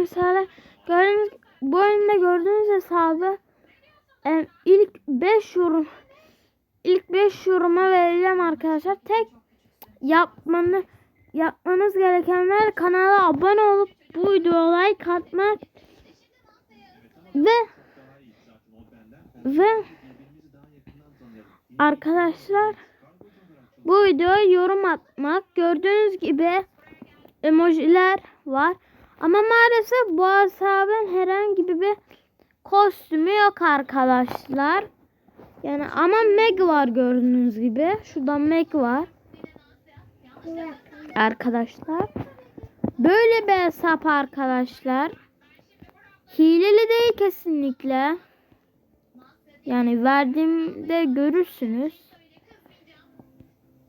misal gördüğünüz bu önümde gördüğünüz hesabı em, ilk 5 yorum ilk 5 yoruma vereceğim arkadaşlar. Tek yapmanı yapmanız gerekenler kanala abone olup bu videoya like atmak ve ve arkadaşlar bu videoya yorum atmak. Gördüğünüz gibi emojiler var. Ama maalesef bu hesabın herhangi bir kostümü yok arkadaşlar. Yani ama Meg var gördüğünüz gibi. Şurada Meg var. Arkadaşlar. Böyle bir hesap arkadaşlar. Hileli değil kesinlikle. Yani verdiğimde görürsünüz.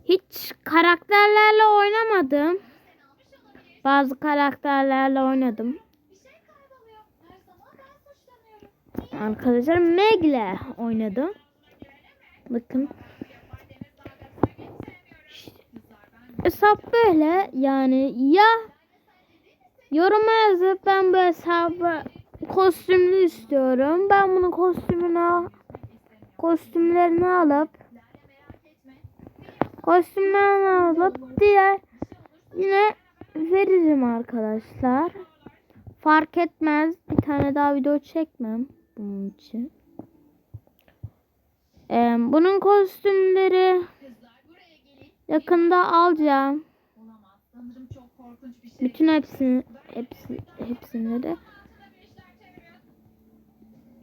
Hiç karakterlerle oynamadım. Bazı karakterlerle oynadım. Arkadaşlar Meg'le oynadım. Bakın. Hesap böyle yani ya yoruma yazıp ben bu hesabı kostümlü istiyorum. Ben bunu kostümünü al- kostümlerini alıp kostümlerini alıp diğer yine veririm arkadaşlar. Fark etmez. Bir tane daha video çekmem bunun için. Ee, bunun kostümleri yakında alacağım. Bütün hepsini hepsi hepsini de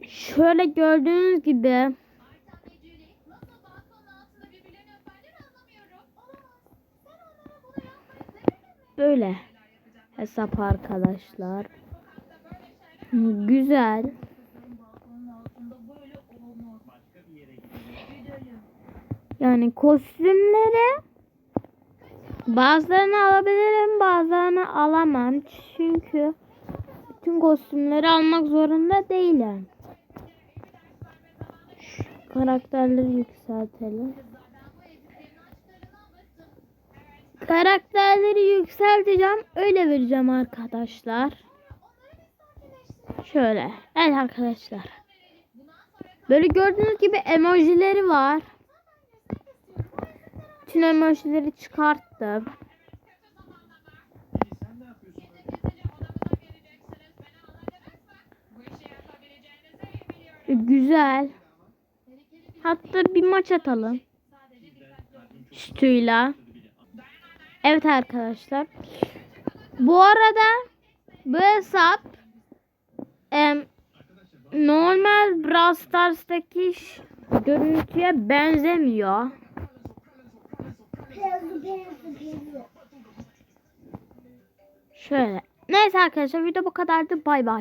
şöyle gördüğünüz gibi böyle hesap arkadaşlar. Güzel. Yani kostümleri bazılarını alabilirim bazılarını alamam. Çünkü bütün kostümleri almak zorunda değilim. Şu karakterleri yükseltelim. Karakterleri yükselteceğim. Öyle vereceğim arkadaşlar. Şöyle. Evet arkadaşlar. Böyle gördüğünüz gibi emojileri var. Bütün emojileri çıkarttım. Güzel. Hatta bir maç atalım. Stüyla. Evet arkadaşlar. Bu arada bu hesap em, normal Brawl Stars'taki görüntüye benzemiyor. Şöyle. Neyse arkadaşlar video bu kadardı. Bay bay.